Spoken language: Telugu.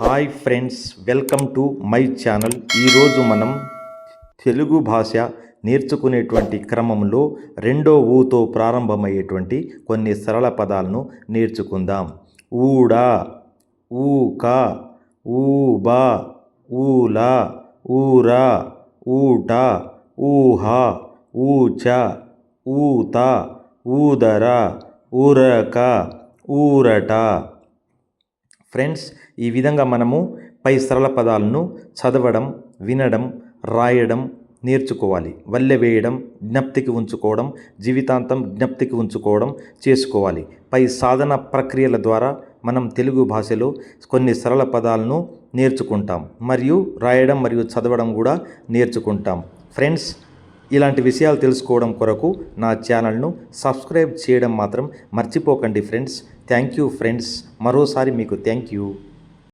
Hi friends welcome to my channel. ఈరోజు మనం తెలుగు భాష నేర్చుకునేటువంటి క్రమంలో రెండో ఊతో ప్రారంభమయ్యేటువంటి కొన్ని సరళ పదాలను నేర్చుకుందాం. ఊడ ఊక ఊబ ఊలా ఊర ఊట ఊహ ఊచ ఊత ఊదర ఊరక ఊరట. ఫ్రెండ్స్ ఈ విధంగా మనము పై సరళ పదాలను చదవడం వినడం రాయడం నేర్చుకోవాలి. వల్లె వేయడం జ్ఞప్తికి ఉంచుకోవడం జీవితాంతం జ్ఞప్తికి ఉంచుకోవడం చేసుకోవాలి. పై సాధన ప్రక్రియల ద్వారా మనం తెలుగు భాషలో కొన్ని సరళ పదాలను నేర్చుకుంటాం. మరియు రాయడం మరియు చదవడం కూడా నేర్చుకుంటాం. ఫ్రెండ్స్ ఇలాంటి విషయాలు తెలుసుకోవడం కొరకు నా ఛానల్ను సబ్స్క్రైబ్ చేయడం మాత్రం మర్చిపోకండి ఫ్రెండ్స్. Thank you friends. మరోసారి మీకు థ్యాంక్ యూ.